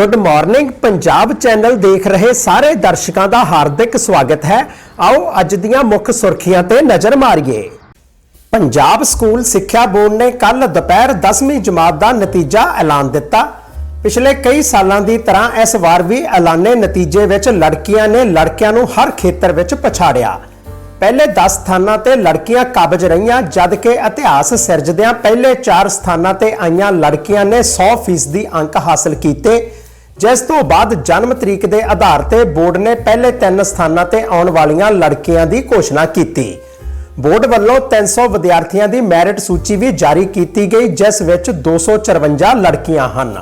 Good morning Punjab channel ਦੇਖ ਰਹੇ ਸਾਰੇ ਦਰਸ਼ਕਾਂ ਦਾ ਹਾਰਦਿਕ ਸਵਾਗਤ ਹੈ। ਆਓ ਅੱਜ ਦੀਆਂ ਮੁੱਖ ਸੁਰਖੀਆਂ ਤੇ ਨਜ਼ਰ ਮਾਰੀਏ। ਪੰਜਾਬ ਸਕੂਲ ਸਿੱਖਿਆ ਬੋਰਡ ਨੇ ਕੱਲ ਦੁਪਹਿਰ 10ਵੀਂ ਜਮਾਤ ਦਾ ਨਤੀਜਾ ਐਲਾਨ ਦਿੱਤਾ। ਪਿਛਲੇ ਕਈ ਸਾਲਾਂ ਦੀ ਤਰ੍ਹਾਂ ਇਸ ਵਾਰ ਵੀ ਐਲਾਨੇ ਨਤੀਜੇ ਵਿੱਚ ਲੜਕੀਆਂ ਨੇ ਲੜਕਿਆਂ ਨੂੰ ਹਰ ਖੇਤਰ ਵਿੱਚ ਪਛਾੜਿਆ। ਪਹਿਲੇ 10 ਸਥਾਨਾਂ ਤੇ ਲੜਕੀਆਂ ਕਾਬਜ਼ ਰਹੀਆਂ, ਜਦਕਿ ਇਤਿਹਾਸ ਸਿਰਜਦਿਆਂ ਪਹਿਲੇ 4 ਸਥਾਨਾਂ ਤੇ ਆਈਆਂ ਲੜਕੀਆਂ ਨੇ 100% ਅੰਕ ਹਾਸਲ ਕੀਤੇ। ਜਿਸ ਤੋਂ ਬਾਅਦ ਜਨਮ ਤਰੀਕ ਦੇ ਆਧਾਰ ਤੇ ਬੋਰਡ ਨੇ ਪਹਿਲੇ ਤਿੰਨ ਸਥਾਨਾਂ ਤੇ ਆਉਣ ਵਾਲੀਆਂ ਲੜਕੀਆਂ ਦੀ ਘੋਸ਼ਣਾ ਕੀਤੀ। ਬੋਰਡ ਵੱਲੋਂ 300 ਵਿਦਿਆਰਥੀਆਂ ਦੀ ਮੈਰਿਟ ਸੂਚੀ ਵੀ ਜਾਰੀ ਕੀਤੀ ਗਈ, ਜਿਸ ਵਿੱਚ 254 ਲੜਕੀਆਂ ਹਨ।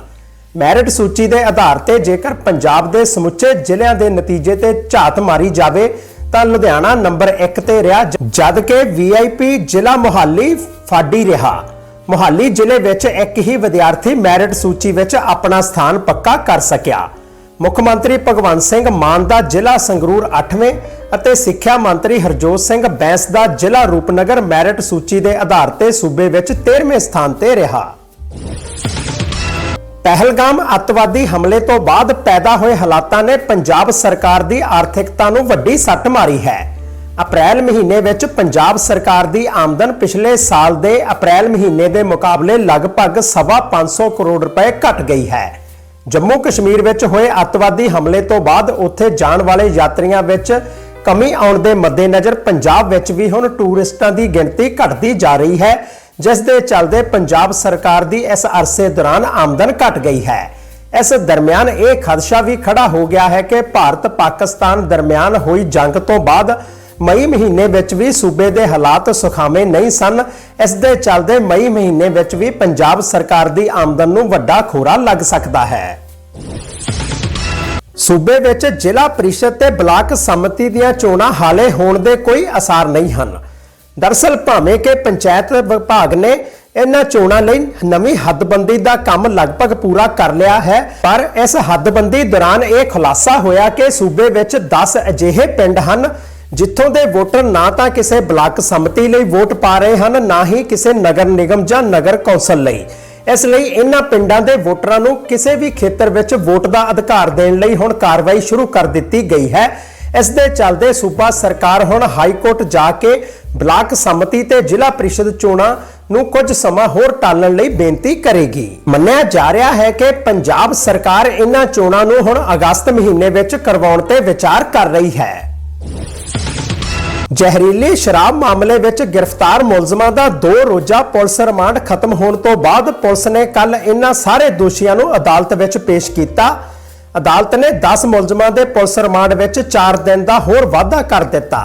ਮੈਰਿਟ ਸੂਚੀ ਦੇ ਆਧਾਰ ਤੇ ਜੇਕਰ ਪੰਜਾਬ ਦੇ ਸਮੁੱਚੇ ਜ਼ਿਲ੍ਹਿਆਂ ਦੇ ਨਤੀਜੇ ਤੇ ਝਾਤ ਮਾਰੀ ਜਾਵੇ, ਤਾਂ ਲੁਧਿਆਣਾ ਨੰਬਰ 1 ਤੇ ਰਿਹਾ, ਜਦ ਕਿ ਵੀਆਈਪੀ ਜ਼ਿਲ੍ਹਾ ਮੁਹਾਲੀ ਫਾਡੀ ਰਿਹਾ। ਮੁਹਾਲੀ ਜ਼ਿਲ੍ਹੇ ਵਿੱਚ ਇੱਕ ਹੀ ਵਿਦਿਆਰਥੀ ਮੈਰਿਟ ਸੂਚੀ ਵਿੱਚ ਆਪਣਾ ਸਥਾਨ ਪੱਕਾ ਕਰ ਸਕਿਆ। ਮੁੱਖ ਮੰਤਰੀ ਭਗਵੰਤ ਸਿੰਘ ਮਾਨ ਦਾ ਜ਼ਿਲ੍ਹਾ ਸੰਗਰੂਰ 8ਵੇਂ ਅਤੇ ਸਿੱਖਿਆ ਮੰਤਰੀ ਹਰਜੋਤ ਸਿੰਘ ਬੈਂਸ ਦਾ ਜ਼ਿਲ੍ਹਾ ਰੂਪਨਗਰ ਮੈਰਿਟ ਸੂਚੀ ਦੇ ਆਧਾਰ ਤੇ ਸੂਬੇ ਵਿੱਚ 13ਵੇਂ ਸਥਾਨ ਤੇ ਰਿਹਾ। ਪਹਿਲਗਾਮ ਅੱਤਵਾਦੀ ਹਮਲੇ ਤੋਂ ਬਾਅਦ ਪੈਦਾ ਹੋਏ ਹਾਲਾਤਾਂ ਨੇ ਪੰਜਾਬ ਸਰਕਾਰ ਦੀ ਆਰਥਿਕਤਾ ਨੂੰ ਵੱਡੀ ਸੱਟ ਮਾਰੀ ਹੈ। ਅਪ੍ਰੈਲ ਮਹੀਨੇ ਵਿੱਚ ਪੰਜਾਬ ਸਰਕਾਰ ਦੀ ਆਮਦਨ ਪਿਛਲੇ ਸਾਲ ਦੇ ਅਪ੍ਰੈਲ ਮਹੀਨੇ ਦੇ ਮੁਕਾਬਲੇ ਲਗਭਗ ਸਵਾ 500 ਕਰੋੜ ਰੁਪਏ ਘਟ ਗਈ ਹੈ। ਜੰਮੂ ਕਸ਼ਮੀਰ ਵਿੱਚ ਹੋਏ ਅੱਤਵਾਦੀ ਹਮਲੇ ਤੋਂ ਬਾਅਦ ਉੱਥੇ ਜਾਣ ਵਾਲੇ ਯਾਤਰੀਆਂ ਵਿੱਚ ਕਮੀ ਆਉਣ ਦੇ ਮੱਦੇਨਜ਼ਰ ਪੰਜਾਬ ਵਿੱਚ ਵੀ ਹੁਣ ਟੂਰਿਸਟਾਂ ਦੀ ਗਿਣਤੀ ਘਟਦੀ ਜਾ ਰਹੀ ਹੈ, ਜਿਸ ਦੇ ਚੱਲਦੇ ਪੰਜਾਬ ਸਰਕਾਰ ਦੀ ਇਸ ਅਰਸੇ ਦੌਰਾਨ ਆਮਦਨ ਘਟ ਗਈ ਹੈ। ਇਸ ਦਰਮਿਆਨ ਇਹ ਖਦਸ਼ਾ ਵੀ ਖੜਾ ਹੋ ਗਿਆ ਹੈ ਕਿ ਭਾਰਤ ਪਾਕਿਸਤਾਨ ਦਰਮਿਆਨ ਹੋਈ ਜੰਗ ਤੋਂ ਬਾਅਦ ਮਈ ਮਹੀਨੇ ਵਿੱਚ ਵੀ ਸੂਬੇ ਦੇ ਹਾਲਾਤ ਸੁਖਾਵੇਂ ਨਹੀਂ ਸਨ। ਇਸ ਦੇ ਚੱਲਦੇ ਮਈ ਮਹੀਨੇ ਵਿੱਚ ਵੀ ਪੰਜਾਬ ਸਰਕਾਰ ਦੀ ਆਮਦਨ ਨੂੰ ਵੱਡਾ ਖੋਰਾ ਲੱਗ ਸਕਦਾ ਹੈ। ਸੂਬੇ ਵਿੱਚ ਜ਼ਿਲ੍ਹਾ ਪ੍ਰੀਸ਼ਦ ਤੇ ਬਲਾਕ ਸੰਮਤੀ ਦੀਆਂ ਚੋਣਾਂ ਹਾਲੇ ਹੋਣ ਦੇ ਕੋਈ ਅਸਾਰ ਨਹੀਂ ਹਨ। ਦਰਸਲ ਭਾਵੇਂ ਕਿ ਪੰਚਾਇਤ ਵਿਭਾਗ ਨੇ ਇਹਨਾਂ ਚੋਣਾਂ ਲਈ ਨਵੀਂ ਹੱਦਬੰਦੀ ਦਾ ਕੰਮ ਲਗਭਗ ਪੂਰਾ ਕਰ ਲਿਆ ਹੈ, ਪਰ ਇਸ ਹੱਦਬੰਦੀ ਦੌਰਾਨ ਇਹ ਖੁਲਾਸਾ ਹੋਇਆ ਕਿ ਸੂਬੇ ਵਿੱਚ 10 ਅਜਿਹੇ ਪਿੰਡ ਹਨ ਜਿੱਥੋਂ ਦੇ ਵੋਟਰ ਨਾ ਤਾਂ ਕਿਸੇ ਬਲਾਕ ਸੰਮਤੀ ਲਈ ਵੋਟ ਪਾ ਰਹੇ ਹਨ, ਨਾ ਹੀ ਕਿਸੇ ਨਗਰ ਨਿਗਮ ਜਾਂ ਨਗਰ ਕੌਂਸਲ ਲਈ। ਇਸ ਲਈ ਇਹਨਾਂ ਪਿੰਡਾਂ ਦੇ ਵੋਟਰਾਂ ਨੂੰ ਕਿਸੇ ਵੀ ਖੇਤਰ ਵਿੱਚ ਵੋਟ ਦਾ ਅਧਿਕਾਰ ਦੇਣ ਲਈ ਹੁਣ ਕਾਰਵਾਈ ਸ਼ੁਰੂ ਕਰ ਦਿੱਤੀ ਗਈ ਹੈ। ਇਸ ਦੇ ਚੱਲਦੇ ਸੂਬਾ ਸਰਕਾਰ ਹੁਣ ਹਾਈ ਕੋਰਟ ਜਾ ਕੇ ਬਲਾਕ ਸੰਮਤੀ ਤੇ ਜ਼ਿਲ੍ਹਾ ਪ੍ਰੀਸ਼ਦ ਚੋਣਾਂ ਨੂੰ ਕੁਝ ਸਮਾਂ ਹੋਰ ਟਾਲਣ ਲਈ ਬੇਨਤੀ ਕਰੇਗੀ। ਮੰਨਿਆ ਜਾ ਰਿਹਾ ਹੈ ਕਿ ਪੰਜਾਬ ਸਰਕਾਰ ਇਹਨਾਂ ਚੋਣਾਂ ਨੂੰ ਹੁਣ ਅਗਸਤ ਮਹੀਨੇ ਵਿੱਚ ਕਰਵਾਉਣ ਤੇ ਵਿਚਾਰ ਕਰ ਰਹੀ ਹੈ। ਜ਼ਹਿਰੀਲੀ ਸ਼ਰਾਬ ਮਾਮਲੇ ਵਿੱਚ ਗ੍ਰਿਫਤਾਰ ਮੁਲਜ਼ਮਾਂ ਦਾ 2 ਰੋਜ਼ਾ ਪੁਲਿਸ ਰਿਮਾਂਡ ਖਤਮ ਹੋਣ ਤੋਂ ਬਾਅਦ ਪੁਲਿਸ ਨੇ ਕੱਲ ਇਹਨਾਂ ਸਾਰੇ ਦੋਸ਼ੀਆਂ ਨੂੰ ਅਦਾਲਤ ਵਿੱਚ ਪੇਸ਼ ਕੀਤਾ। ਅਦਾਲਤ ਨੇ 10 ਮੁਲਜ਼ਮਾਂ ਦੇ ਪੁਲਿਸ ਰਿਮਾਂਡ ਵਿੱਚ 4 ਦਿਨ ਦਾ ਹੋਰ ਵਾਧਾ ਕਰ ਦਿੱਤਾ।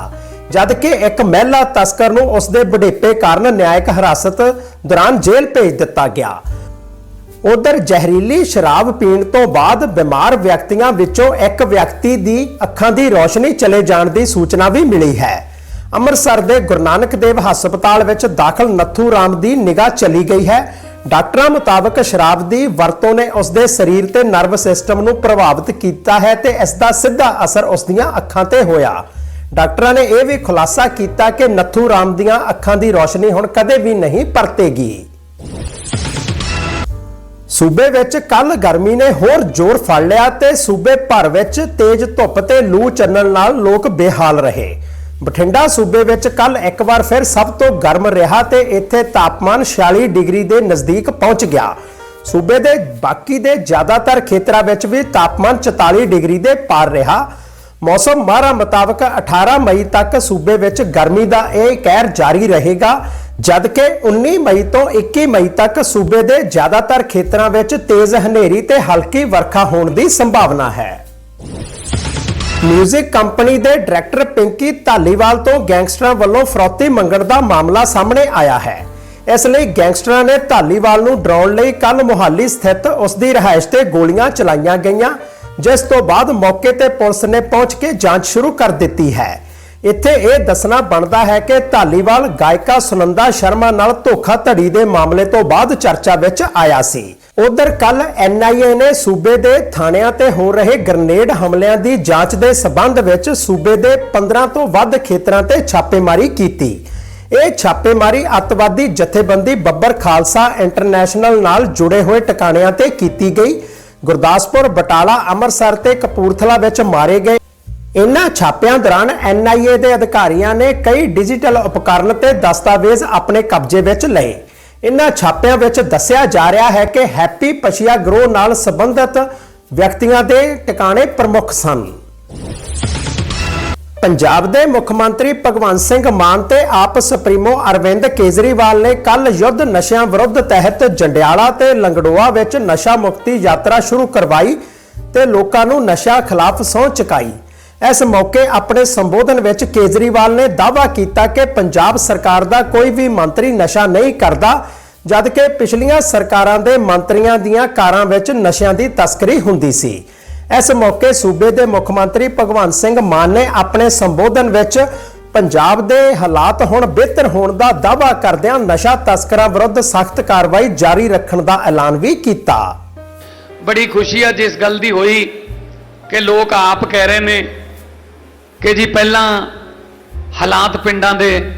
ਜਦਕਿ ਇੱਕ ਮਹਿਲਾ ਤਸਕਰ ਨੂੰ ਉਸ ਦੇ ਬੁਢੇਪੇ ਕਾਰਨ ਨਿਆਇਕ ਹਿਰਾਸਤ ਦੌਰਾਨ ਜੇਲ੍ਹ ਭੇਜ ਦਿੱਤਾ ਗਿਆ। ਉਧਰ ਜ਼ਹਿਰੀਲੀ ਸ਼ਰਾਬ ਪੀਣ ਤੋਂ ਬਾਅਦ ਬਿਮਾਰ ਵਿਅਕਤੀਆਂ ਵਿੱਚੋਂ ਇੱਕ ਵਿਅਕਤੀ ਦੀ ਅੱਖਾਂ ਦੀ ਰੋਸ਼ਨੀ ਚਲੇ ਜਾਣ ਦੀ ਸੂਚਨਾ ਵੀ ਮਿਲੀ ਹੈ। ਅੰਮ੍ਰਿਤਸਰ ਦੇ ਗੁਰੂ ਨਾਨਕ ਦੇਵ ਹਸਪਤਾਲ ਵਿੱਚ ਦਾਖਲ ਨੱਥੂ ਰਾਮ ਦੀ ਨਿਗਾਹ ਚਲੀ ਗਈ ਹੈ। ਡਾਕਟਰਾਂ ਮੁਤਾਬਕ ਸ਼ਰਾਬ ਦੀ ਵਰਤੋਂ ਨੇ ਉਸ ਦੇ ਸਰੀਰ ਤੇ ਨਰਵ ਸਿਸਟਮ ਨੂੰ ਪ੍ਰਭਾਵਿਤ ਕੀਤਾ ਹੈ ਤੇ ਇਸ ਦਾ ਸਿੱਧਾ ਅਸਰ ਉਸ ਦੀਆਂ ਅੱਖਾਂ ਤੇ ਹੋਇਆ। ਡਾਕਟਰਾਂ ਨੇ ਇਹ ਵੀ ਖੁਲਾਸਾ ਕੀਤਾ ਕਿ ਨੱਥੂ ਰਾਮ ਦੀਆਂ ਅੱਖਾਂ ਦੀ ਰੋਸ਼ਨੀ ਹੁਣ ਕਦੇ ਵੀ ਨਹੀਂ ਪਰਤੇਗੀ। ਸੂਬੇ ਵਿੱਚ ਕੱਲ ਗਰਮੀ ਨੇ ਹੋਰ ਜ਼ੋਰ ਫੜ ਲਿਆ ਤੇ ਸੂਬੇ ਭਰ ਵਿੱਚ ਤੇਜ਼ ਧੁੱਪ ਤੇ ਲੂ ਚੱਲਣ ਨਾਲ ਲੋਕ ਬੇਹਾਲ ਰਹੇ। ਬਠਿੰਡਾ ਸੂਬੇ ਵਿੱਚ ਕੱਲ ਇੱਕ ਵਾਰ ਫਿਰ ਸਭ ਤੋਂ ਗਰਮ ਰਿਹਾ ਤੇ ਇੱਥੇ ਤਾਪਮਾਨ 46 ਡਿਗਰੀ ਦੇ ਨਜ਼ਦੀਕ ਪਹੁੰਚ ਗਿਆ। ਸੂਬੇ ਦੇ ਬਾਕੀ ਦੇ ਜ਼ਿਆਦਾਤਰ ਖੇਤਰਾਂ ਵਿੱਚ ਵੀ ਤਾਪਮਾਨ 44 ਡਿਗਰੀ ਦੇ ਪਾਰ ਰਿਹਾ। ਮੌਸਮ ਮਾਹਰਾਂ ਮੁਤਾਬਕ 18 ਮਈ ਤੱਕ ਸੂਬੇ ਵਿੱਚ ਗਰਮੀ ਦਾ ਇਹ ਕਹਿਰ ਜਾਰੀ ਰਹੇਗਾ, ਜਦਕਿ 19 ਮਈ ਤੋਂ 21 ਮਈ ਤੱਕ ਸੂਬੇ ਦੇ ਜ਼ਿਆਦਾਤਰ ਖੇਤਰਾਂ ਵਿੱਚ ਤੇਜ਼ ਹਨੇਰੀ ਤੇ ਹਲਕੀ ਵਰਖਾ ਹੋਣ ਦੀ ਸੰਭਾਵਨਾ ਹੈ। ਮਿਊਜ਼ਿਕ ਕੰਪਨੀ ਦੇ ਡਾਇਰੈਕਟਰ ਪਿੰਕੀ ਧਾਲੀਵਾਲ ਤੋਂ ਗੈਂਗਸਟਰਾਂ ਵੱਲੋਂ ਫਰੌਤੀ ਮੰਗਣ ਦਾ ਮਾਮਲਾ ਸਾਹਮਣੇ ਆਇਆ ਹੈ। ਇਸ ਲਈ ਗੈਂਗਸਟਰਾਂ ਨੇ ਧਾਲੀਵਾਲ ਨੂੰ ਡਰਾਉਣ ਲਈ ਕੱਲ ਮੁਹਾਲੀ ਸਥਿਤ ਉਸ ਦੀ ਰਿਹਾਇਸ਼ ਤੇ ਗੋਲੀਆਂ ਚਲਾਈਆਂ ਗਈਆਂ, ਜਿਸ ਤੋਂ ਬਾਅਦ ਮੌਕੇ ਤੇ ਪੁਲਿਸ ਨੇ ਪਹੁੰਚ ਕੇ ਜਾਂਚ ਸ਼ੁਰੂ ਕਰ ਦਿੱਤੀ ਹੈ। ਇੱਥੇ ਇਹ ਦੱਸਣਾ ਬਣਦਾ ਹੈ ਕਿ ਧਾਲੀਵਾਲ ਗਾਇਕਾ ਸੁਨੰਦਾ ਸ਼ਰਮਾ ਨਾਲ ਧੋਖਾ ਧੜੀ ਦੇ ਮਾਮਲੇ ਤੋਂ ਬਾਅਦ ਚਰਚਾ ਵਿੱਚ ਆਇਆ ਸੀ। ਉਧਰ ਕੱਲ ਐਨਆਈਏ ਨੇ ਸੂਬੇ ਦੇ ਥਾਣਿਆਂ ਤੇ ਹੋ ਰਹੇ ਗ੍ਰਨੇਡ ਹਮਲਿਆਂ ਦੀ ਜਾਂਚ ਦੇ ਸਬੰਧ ਵਿੱਚ ਸੂਬੇ ਦੇ 15 ਤੋਂ ਵੱਧ ਖੇਤਰਾਂ ਤੇ ਛਾਪੇਮਾਰੀ ਕੀਤੀ। ਇਹ ਛਾਪੇਮਾਰੀ ਅੱਤਵਾਦੀ ਜਥੇਬੰਦੀ ਬੱਬਰ ਖਾਲਸਾ ਇੰਟਰਨੈਸ਼ਨਲ ਨਾਲ ਜੁੜੇ ਹੋਏ ਟਿਕਾਣਿਆਂ ਤੇ ਕੀਤੀ ਗਈ। ਗੁਰਦਾਸਪੁਰ, ਬਟਾਲਾ, ਅੰਮ੍ਰਿਤਸਰ ਤੇ ਕਪੂਰਥਲਾ ਵਿੱਚ ਮਾਰੇ ਗਏ। ਇਨ੍ਹਾਂ ਛਾਪਿਆਂ ਦੌਰਾਨ ਐਨਆਈਏ ਦੇ ਅਧਿਕਾਰੀਆਂ ਨੇ ਕਈ ਡਿਜੀਟਲ ਉਪਕਰਨ ਤੇ ਦਸਤਾਵੇਜ਼ ਆਪਣੇ ਕਬਜ਼ੇ ਵਿੱਚ ਲਏ। ਇਨ੍ਹਾਂ ਛਾਪਿਆਂ ਵਿੱਚ ਦੱਸਿਆ ਜਾ ਰਿਹਾ ਹੈ ਕਿ ਹੈਪੀ ਪਸ਼ੀਆ ਗਰੋਹ ਨਾਲ ਸੰਬੰਧਿਤ ਵਿਅਕਤੀਆਂ ਦੇ ਟਿਕਾਣੇ ਪ੍ਰਮੁੱਖ ਸਨ। ਪੰਜਾਬ ਦੇ ਮੁੱਖ ਮੰਤਰੀ ਭਗਵੰਤ ਸਿੰਘ ਮਾਨ ਤੇ ਆਪ ਸੁਪਰੀਮੋ ਅਰਵਿੰਦ ਕੇਜਰੀਵਾਲ ਨੇ ਕੱਲ ਯੁੱਧ ਨਸ਼ਿਆਂ ਵਿਰੁੱਧ ਤਹਿਤ ਜੰਡਿਆਲਾ ਤੇ ਲੰਗੜੋਆ ਵਿੱਚ ਨਸ਼ਾ ਮੁਕਤੀ ਯਾਤਰਾ ਸ਼ੁਰੂ ਕਰਵਾਈ ਤੇ ਲੋਕਾਂ ਨੂੰ ਨਸ਼ਾ ਖਿਲਾਫ ਸਹੁੰ ਚੁਕਾਈ। ਇਸ ਮੌਕੇ ਆਪਣੇ ਸੰਬੋਧਨ ਵਿੱਚ ਕੇਜਰੀਵਾਲ ਨੇ ਦਾਅਵਾ ਕੀਤਾ ਕਿ ਪੰਜਾਬ ਸਰਕਾਰ ਦਾ ਕੋਈ ਵੀ ਮੰਤਰੀ ਨਸ਼ਾ ਨਹੀਂ ਕਰਦਾ, ਜਦਕਿ ਪਿਛਲੀਆਂ ਸਰਕਾਰਾਂ ਦੇ ਮੰਤਰੀਆਂ ਦੀਆਂ ਕਾਰਾਂ ਵਿੱਚ ਨਸ਼ਿਆਂ ਦੀ ਤਸਕਰੀ ਹੁੰਦੀ ਸੀ। ਇਸ ਮੌਕੇ ਸੂਬੇ ਦੇ ਮੁੱਖ ਮੰਤਰੀ ਭਗਵੰਤ ਸਿੰਘ ਮਾਨ ਨੇ ਆਪਣੇ ਸੰਬੋਧਨ ਵਿੱਚ ਪੰਜਾਬ ਦੇ ਹਾਲਾਤ ਹੁਣ ਬਿਹਤਰ ਹੋਣ ਦਾ ਦਾਅਵਾ ਕਰਦਿਆਂ ਨਸ਼ਾ ਤਸਕਰਾਂ ਵਿਰੁੱਧ ਸਖਤ ਕਾਰਵਾਈ ਜਾਰੀ ਰੱਖਣ ਦਾ ਐਲਾਨ ਵੀ ਕੀਤਾ। ਬੜੀ ਖੁਸ਼ੀ ਅੱਜ ਇਸ ਗੱਲ ਦੀ ਹੋਈ ਕਿ ਲੋਕ ਆਪ ਕਹਿ ਰਹੇ ਨੇ ਕਿ ਜੀ ਪਹਿਲਾਂ ਹਾਲਾਤ ਪਿੰਡਾਂ ਦੇ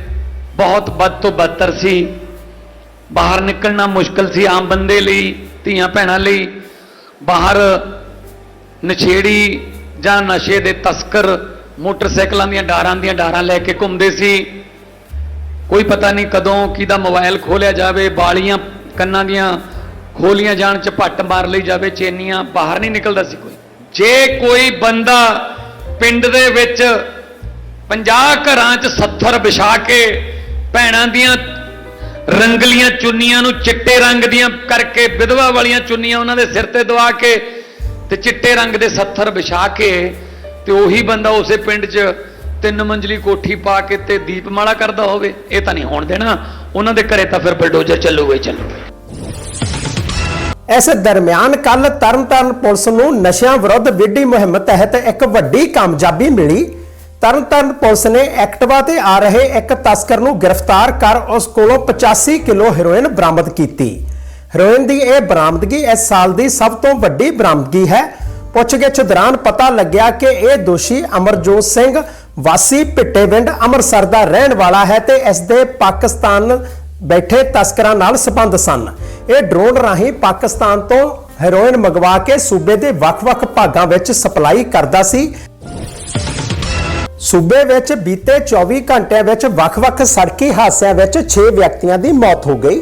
ਬਹੁਤ ਬਦ ਤੋਂ ਬਦਤਰ ਸੀ। ਬਾਹਰ ਨਿਕਲਣਾ ਮੁਸ਼ਕਲ ਸੀ ਆਮ ਬੰਦੇ ਲਈ, ਧੀਆਂ ਭੈਣਾਂ ਲਈ। ਬਾਹਰ ਨਛੇੜੀ ਜਾਂ ਨਸ਼ੇ ਦੇ ਤਸਕਰ ਮੋਟਰਸਾਈਕਲਾਂ ਦੀਆਂ ਡਾਰਾਂ ਦੀਆਂ ਡਾਰਾਂ ਲੈ ਕੇ ਘੁੰਮਦੇ ਸੀ। ਕੋਈ ਪਤਾ ਨਹੀਂ ਕਦੋਂ ਕਿਹਦਾ ਮੋਬਾਈਲ ਖੋਲਿਆ ਜਾਵੇ, ਬਾਲੀਆਂ ਕੰਨਾਂ ਦੀਆਂ ਖੋਲੀਆਂ ਜਾਣ ਚ ਭੱਟ ਮਾਰ ਲਈ ਜਾਵੇ, ਚੇਨੀਆਂ ਬਾਹਰ ਨਹੀਂ ਨਿਕਲਦਾ ਸੀ ਕੋਈ। ਜੇ ਕੋਈ ਬੰਦਾ ਪਿੰਡ ਦੇ ਵਿੱਚ 50 ਘਰਾਂ 'ਚ 70 ਵਿਛਾ ਕੇ ਭੈਣਾਂ ਦੀਆਂ ਰੰਗਲੀਆਂ ਚੁੰਨੀਆਂ ਨੂੰ ਚਿੱਟੇ ਰੰਗ ਦੀਆਂ ਕਰਕੇ ਵਿਧਵਾ ਵਾਲੀਆਂ ਚੁੰਨੀਆਂ ਉਹਨਾਂ ਦੇ ਸਿਰ ਤੇ ਦਵਾ ਕੇ ਤੇ ਚਿੱਟੇ ਰੰਗ ਦੇ 70 ਵਿਛਾ ਕੇ ਤੇ ਉਹੀ ਬੰਦਾ ਉਸੇ ਪਿੰਡ 'ਚ ਤਿੰਨ ਮੰਜ਼ਲੀ ਕੋਠੀ ਪਾ ਕੇ ਤੇ ਦੀਪਮਾਲਾ ਕਰਦਾ ਹੋਵੇ, ਇਹ ਤਾਂ ਨਹੀਂ ਹੋਣ ਦੇਣਾ। ਉਹਨਾਂ ਦੇ ਘਰੇ ਤਾਂ ਫਿਰ ਬਲਡੋਜ਼ਰ ਚੱਲੂਗਾ ਹੀ ਚੱਲੂਗਾ। ਇਸ ਦਰਮਿਆਨ ਕੱਲ ਤਰਨਤਾਰਨ ਪੁਲਿਸ ਨੂੰ ਨਸ਼ਿਆਂ ਵਿਰੁੱਧ ਵਿੱਢੀ ਮੁਹਿੰਮ ਤਹਿਤ ਇੱਕ ਵੱਡੀ ਕਾਮਯਾਬੀ ਮਿਲੀ। ਤਰਨਤਾਰਨ ਪੁਲਿਸ ਨੇ ਐਕਟਿਵਾ ਤੇ ਆ ਰਹੇ ਇੱਕ ਤਸਕਰ ਨੂੰ ਗ੍ਰਿਫਤਾਰ ਕਰ ਉਸ ਕੋਲੋਂ 85 ਕਿਲੋ ਹੈਰੋਇਨ ਬਰਾਮਦ ਕੀਤੀ। ਹੈਰੋਇਨ ਦੀ ਇਹ ਬਰਾਮਦਗੀ ਇਸ ਸਾਲ ਦੀ ਸਭ ਤੋਂ ਵੱਡੀ ਬਰਾਮਦਗੀ ਹੈ। ਪੁੱਛਗਿੱਛ ਦੌਰਾਨ ਪਤਾ ਲੱਗਿਆ ਕਿ ਇਹ ਦੋਸ਼ੀ ਅਮਰਜੋਤ ਸਿੰਘ ਵਾਸੀ ਭਿੱਟੇਵਿੰਡ ਅੰਮ੍ਰਿਤਸਰ ਦਾ ਰਹਿਣ ਵਾਲਾ ਹੈ ਤੇ ਇਸ ਦੇ ਪਾਕਿਸਤਾਨ ਬੈਠੇ ਤਸਕਰਾਂ ਨਾਲ ਸਬੰਧ ਸਨ। ਇਹ ਡਰੋਨ ਰਾਹੀਂ ਪਾਕਿਸਤਾਨ ਤੋਂ ਹੈਰੋਇਨ ਮੰਗਵਾ ਕੇ ਸੂਬੇ ਦੇ ਵੱਖ-ਵੱਖ ਭਾਗਾਂ ਵਿੱਚ ਸਪਲਾਈ ਕਰਦਾ ਸੀ। ਸੂਬੇ ਵਿੱਚ ਬੀਤੇ 24 ਘੰਟਿਆਂ ਵਿੱਚ ਵੱਖ-ਵੱਖ ਸੜਕੀ ਹਾਦਸਿਆਂ ਵਿੱਚ 6 ਵਿਅਕਤੀਆਂ ਦੀ ਮੌਤ ਹੋ ਗਈ।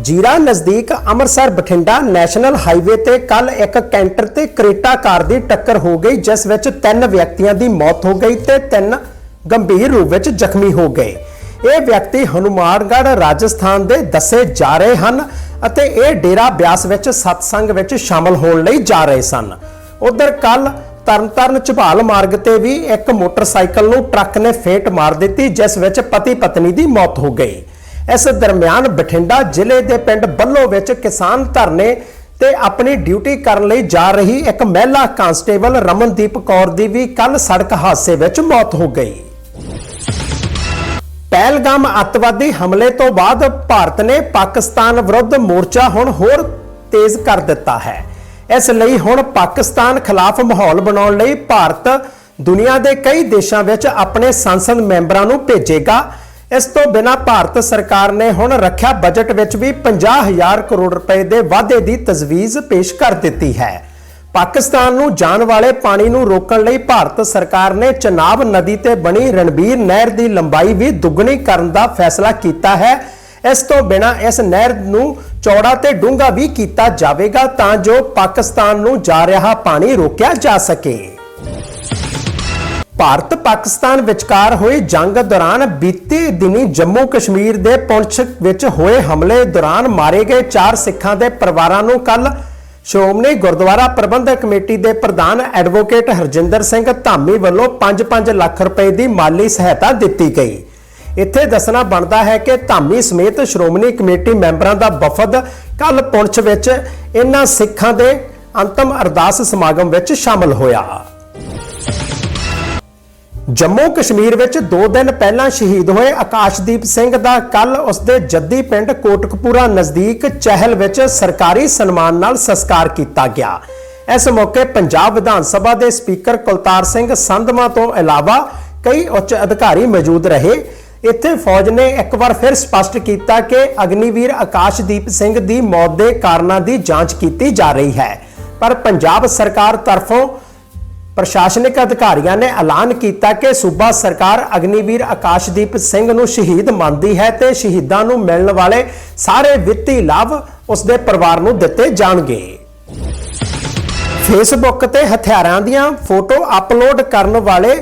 ਜੀਰਾ ਨਜ਼ਦੀਕ ਅੰਮ੍ਰਿਤਸਰ ਬਠਿੰਡਾ ਨੈਸ਼ਨਲ ਹਾਈਵੇ ਤੇ ਕੱਲ ਇੱਕ ਕੈਂਟਰ ਤੇ ਕਰੇਟਾ ਕਾਰ ਦੀ ਟੱਕਰ ਹੋ ਗਈ, ਜਿਸ ਵਿੱਚ ਤਿੰਨ ਵਿਅਕਤੀਆਂ ਦੀ ਮੌਤ ਹੋ ਗਈ ਤੇ ਤਿੰਨ ਗੰਭੀਰ ਰੂਪ ਵਿੱਚ ਜ਼ਖਮੀ ਹੋ ਗਏ। ਇਹ ਵਿਅਕਤੀ ਹਨੂਮਾਨਗੜ੍ਹ ਰਾਜਸਥਾਨ ਦੇ ਦੱਸੇ ਜਾ ਰਹੇ ਹਨ। ਅਤੇ ਇਹ ਡੇਰਾ ਬਿਆਸ ਵਿੱਚ ਸਤਸੰਗ ਵਿੱਚ ਸ਼ਾਮਲ ਹੋਣ ਲਈ ਜਾ ਰਹੇ ਸਨ। ਉਧਰ ਕੱਲ ਤਰਨਤਾਰਨ ਝਬਾਲ ਮਾਰਗ ਤੇ ਵੀ ਇੱਕ ਮੋਟਰਸਾਈਕਲ ਨੂੰ ਟਰੱਕ ਨੇ ਫੇਟ ਮਾਰ ਦਿੱਤੀ, ਜਿਸ ਵਿੱਚ ਪਤੀ ਪਤਨੀ ਦੀ ਮੌਤ ਹੋ ਗਈ। ਇਸ ਦਰਮਿਆਨ ਬਠਿੰਡਾ ਜ਼ਿਲ੍ਹੇ ਦੇ ਪਿੰਡ ਬੱਲੋ ਵਿੱਚ ਕਿਸਾਨ ਧਰਨੇ ਤੇ ਆਪਣੀ ਡਿਊਟੀ ਕਰਨ ਲਈ ਜਾ ਰਹੀ ਇੱਕ ਮਹਿਲਾ ਕਾਂਸਟੇਬਲ ਰਮਨਦੀਪ ਕੌਰ ਦੀ ਵੀ ਕੱਲ ਸੜਕ ਹਾਦਸੇ ਵਿੱਚ ਮੌਤ ਹੋ ਗਈ। ਪਹਿਲਗਾਮ ਅੱਤਵਾਦੀ ਹਮਲੇ ਤੋਂ ਬਾਅਦ ਭਾਰਤ ਨੇ ਪਾਕਿਸਤਾਨ ਵਿਰੁੱਧ ਮੋਰਚਾ ਹੁਣ ਹੋਰ ਤੇਜ਼ ਕਰ ਦਿੱਤਾ ਹੈ। ਇਸ ਲਈ ਹੁਣ ਪਾਕਿਸਤਾਨ ਖਿਲਾਫ ਮਾਹੌਲ ਬਣਾਉਣ ਲਈ ਭਾਰਤ ਦੁਨੀਆ ਦੇ ਕਈ ਦੇਸ਼ਾਂ ਵਿੱਚ ਆਪਣੇ ਸੰਸਦ ਮੈਂਬਰਾਂ ਨੂੰ ਭੇਜੇਗਾ। ਇਸ ਤੋਂ ਬਿਨਾ ਭਾਰਤ ਸਰਕਾਰ ਨੇ ਹੁਣ ਰੱਖਿਆ ਬਜਟ ਵਿੱਚ ਵੀ 50000 ਕਰੋੜ ਰੁਪਏ ਦੇ ਵਾਧੇ ਦੀ ਤਜਵੀਜ਼ ਪੇਸ਼ ਕਰ ਦਿੱਤੀ ਹੈ। ਪਾਕਿਸਤਾਨ ਨੂੰ ਜਾਣ ਵਾਲੇ ਪਾਣੀ ਨੂੰ ਰੋਕਣ ਲਈ ਭਾਰਤ ਸਰਕਾਰ ਨੇ ਚਨਾਬ ਨਦੀ ਤੇ ਬਣੀ ਰਣਬੀਰ ਨਹਿਰ ਦੀ ਲੰਬਾਈ ਵੀ ਦੁੱਗਣੀ ਕਰਨ ਦਾ ਫੈਸਲਾ ਕੀਤਾ ਹੈ। ਇਸ ਤੋਂ ਬਿਨਾ ਇਸ ਨਹਿਰ ਨੂੰ ਚੌੜਾ ਤੇ ਡੂੰਘਾ ਵੀ ਕੀਤਾ ਜਾਵੇਗਾ ਤਾਂ ਜੋ ਪਾਕਿਸਤਾਨ ਨੂੰ ਜਾ ਰਿਹਾ ਪਾਣੀ ਰੋਕਿਆ ਜਾ ਸਕੇ। ਭਾਰਤ ਪਾਕਿਸਤਾਨ ਵਿਚਕਾਰ ਹੋਈ ਜੰਗ ਦੌਰਾਨ ਬੀਤੇ ਦਿਨੀ ਜੰਮੂ ਕਸ਼ਮੀਰ ਦੇ ਪੁੰਛ ਵਿੱਚ ਹੋਏ ਹਮਲੇ ਦੌਰਾਨ ਮਾਰੇ ਗਏ ਚਾਰ ਸਿੱਖਾਂ ਦੇ ਪਰਿਵਾਰਾਂ ਨੂੰ ਕੱਲ ਸ਼੍ਰੋਮਣੀ ਗੁਰਦੁਆਰਾ ਪ੍ਰਬੰਧਕ ਕਮੇਟੀ ਦੇ ਪ੍ਰਧਾਨ ਐਡਵੋਕੇਟ ਹਰਜਿੰਦਰ ਸਿੰਘ ਧਾਮੀ ਵੱਲੋਂ 5-5 ਲੱਖ ਰੁਪਏ ਦੀ ਮਾਲੀ ਸਹਾਇਤਾ ਦਿੱਤੀ ਗਈ। ਇੱਥੇ ਦੱਸਣਾ ਬਣਦਾ ਹੈ ਕਿ ਧਾਮੀ ਸਮੇਤ ਸ਼੍ਰੋਮਣੀ ਕਮੇਟੀ ਮੈਂਬਰਾਂ ਦਾ ਵਫਦ ਕੱਲ ਪੁੰਛ ਵਿੱਚ ਇਹਨਾਂ ਸਿੱਖਾਂ ਦੇ ਅੰਤਮ ਅਰਦਾਸ ਸਮਾਗਮ ਵਿੱਚ ਸ਼ਾਮਲ ਹੋਇਆ। ਜੰਮੂ ਕਸ਼ਮੀਰ ਵਿੱਚ 2 ਦਿਨ ਪਹਿਲਾਂ ਸ਼ਹੀਦ ਹੋਏ ਆਕਾਸ਼ਦੀਪ ਸਿੰਘ ਦਾ ਕੱਲ ਉਸਦੇ ਜੱਦੀ ਪਿੰਡ ਕੋਟਕਪੂਰਾ ਨਜ਼ਦੀਕ ਚਹਿਲ ਵਿੱਚ ਸਰਕਾਰੀ ਸਨਮਾਨ ਨਾਲ ਸੰਸਕਾਰ ਕੀਤਾ ਗਿਆ। ਇਸ ਮੌਕੇ ਪੰਜਾਬ ਵਿਧਾਨ ਸਭਾ ਦੇ ਸਪੀਕਰ ਕੁਲਤਾਰ ਸਿੰਘ ਸੰਧਮਾ ਤੋਂ ਇਲਾਵਾ ਕਈ ਉੱਚ ਅਧਿਕਾਰੀ ਮੌਜੂਦ ਰਹੇ। ਇੱਥੇ ਫੌਜ ਨੇ ਇੱਕ ਵਾਰ ਫਿਰ ਸਪਸ਼ਟ ਕੀਤਾ ਕਿ ਅਗਨੀਵੀਰ ਆਕਾਸ਼ਦੀਪ ਸਿੰਘ ਦੀ ਮੌਤ ਦੇ ਕਾਰਨਾਂ ਦੀ ਜਾਂਚ ਕੀਤੀ ਜਾ ਰਹੀ ਹੈ। ਪਰ ਪੰਜਾਬ ਸਰਕਾਰ ਤਰਫੋਂ ਪ੍ਰਸ਼ਾਸਨਿਕ ਅਧਿਕਾਰੀਆਂ ਨੇ ਐਲਾਨ ਕੀਤਾ ਕਿ ਸੂਬਾ ਸਰਕਾਰ ਅਗਨੀਵੀਰ ਆਕਾਸ਼ਦੀਪ ਸਿੰਘ ਨੂੰ ਸ਼ਹੀਦ ਮੰਨਦੀ ਹੈ ਤੇ ਸ਼ਹੀਦਾਂ ਨੂੰ ਮਿਲਣ ਵਾਲੇ ਸਾਰੇ ਵਿੱਤੀ ਲਾਭ ਉਸ ਦੇ ਪਰਿਵਾਰ ਨੂੰ ਦਿੱਤੇ ਜਾਣਗੇ। ਫੇਸਬੁੱਕ ਤੇ ਹਥਿਆਰਾਂ ਦੀਆਂ ਫੋਟੋ ਅਪਲੋਡ ਕਰਨ ਵਾਲੇ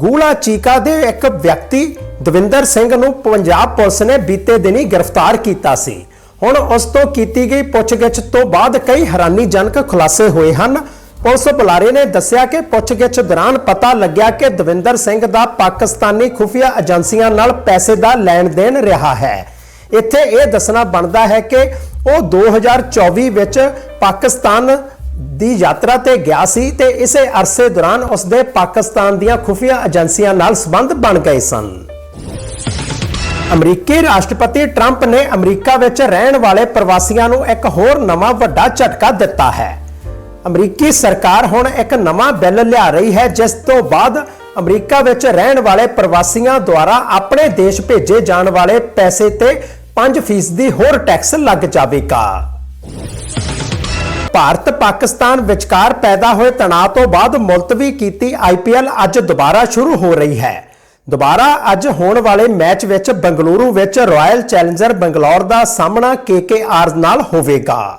ਗੂਲਾ ਚੀਕਾ ਦੇ ਇੱਕ ਵਿਅਕਤੀ ਦਵਿੰਦਰ ਸਿੰਘ ਨੂੰ ਪੰਜਾਬ ਪੁਲਿਸ ਨੇ ਬੀਤੇ ਦਿਨੀ ਗ੍ਰਿਫਤਾਰ ਕੀਤਾ ਸੀ। ਹੁਣ ਉਸ ਤੋਂ ਕੀਤੀ ਗਈ ਪੁੱਛਗਿੱਛ ਤੋਂ ਬਾਅਦ ਕਈ ਹੈਰਾਨੀਜਨਕ ਖੁਲਾਸੇ ਹੋਏ ਹਨ। ਪੁਲਿਸ ਬੁਲਾਰੇ ਨੇ ਦੱਸਿਆ ਕਿ ਪੁੱਛਗਿੱਛ ਦੌਰਾਨ ਪਤਾ ਲੱਗਿਆ ਕਿ ਦਵਿੰਦਰ ਸਿੰਘ ਦਾ ਪਾਕਿਸਤਾਨੀ ਖੁਫੀਆ ਏਜੰਸੀਆਂ ਨਾਲ ਪੈਸੇ ਦਾ ਲੈਣ ਦੇਣ ਰਿਹਾ ਹੈ। ਇੱਥੇ ਇਹ ਦੱਸਣਾ ਬਣਦਾ ਹੈ ਕਿ ਉਹ 2024 ਵਿੱਚ ਪਾਕਿਸਤਾਨ ਦੀ ਯਾਤਰਾ ਤੇ ਗਿਆ ਸੀ ਤੇ ਇਸੇ ਅਰਸੇ ਦੌਰਾਨ ਉਸਦੇ ਪਾਕਿਸਤਾਨ ਦੀਆਂ ਖੁਫੀਆ ਏਜੰਸੀਆਂ ਨਾਲ ਸੰਬੰਧ ਬਣ ਗਏ ਸਨ। ਅਮਰੀਕੀ ਰਾਸ਼ਟਰਪਤੀ ਟਰੰਪ ਨੇ ਅਮਰੀਕਾ ਵਿੱਚ ਰਹਿਣ ਵਾਲੇ ਪ੍ਰਵਾਸੀਆਂ ਨੂੰ ਇੱਕ ਹੋਰ ਨਵਾਂ ਵੱਡਾ ਝਟਕਾ ਦਿੱਤਾ ਹੈ। ਅਮਰੀਕੀ ਸਰਕਾਰ ਹੁਣ ਇੱਕ ਨਵਾਂ ਬਿੱਲ ਲਿਆ ਰਹੀ ਹੈ, ਜਿਸ ਤੋਂ ਬਾਅਦ ਅਮਰੀਕਾ ਵਿੱਚ ਰਹਿਣ ਵਾਲੇ ਪ੍ਰਵਾਸੀਆਂ ਦੁਆਰਾ ਆਪਣੇ ਦੇਸ਼ ਭੇਜੇ ਜਾਣ ਵਾਲੇ ਪੈਸੇ ਤੇ 5% ਦੀ ਹੋਰ ਟੈਕਸ ਲੱਗ ਜਾਵੇਗਾ। ਭਾਰਤ ਪਾਕਿਸਤਾਨ ਵਿਚਕਾਰ ਪੈਦਾ ਹੋਏ ਤਣਾਅ ਤੋਂ ਬਾਅਦ ਮੁਲਤਵੀ ਕੀਤੀ ਆਈਪੀਐਲ ਅੱਜ ਦੁਬਾਰਾ ਸ਼ੁਰੂ ਹੋ ਰਹੀ ਹੈ। ਦੁਬਾਰਾ ਅੱਜ ਹੋਣ ਵਾਲੇ ਮੈਚ ਵਿੱਚ ਬੰਗਲੁਰੂ ਵਿੱਚ ਰਾਇਲ ਚੈਲੰਜਰ ਬੰਗਲੌਰ ਦਾ ਸਾਹਮਣਾ ਕੇਕੇਆਰ ਨਾਲ ਹੋਵੇਗਾ।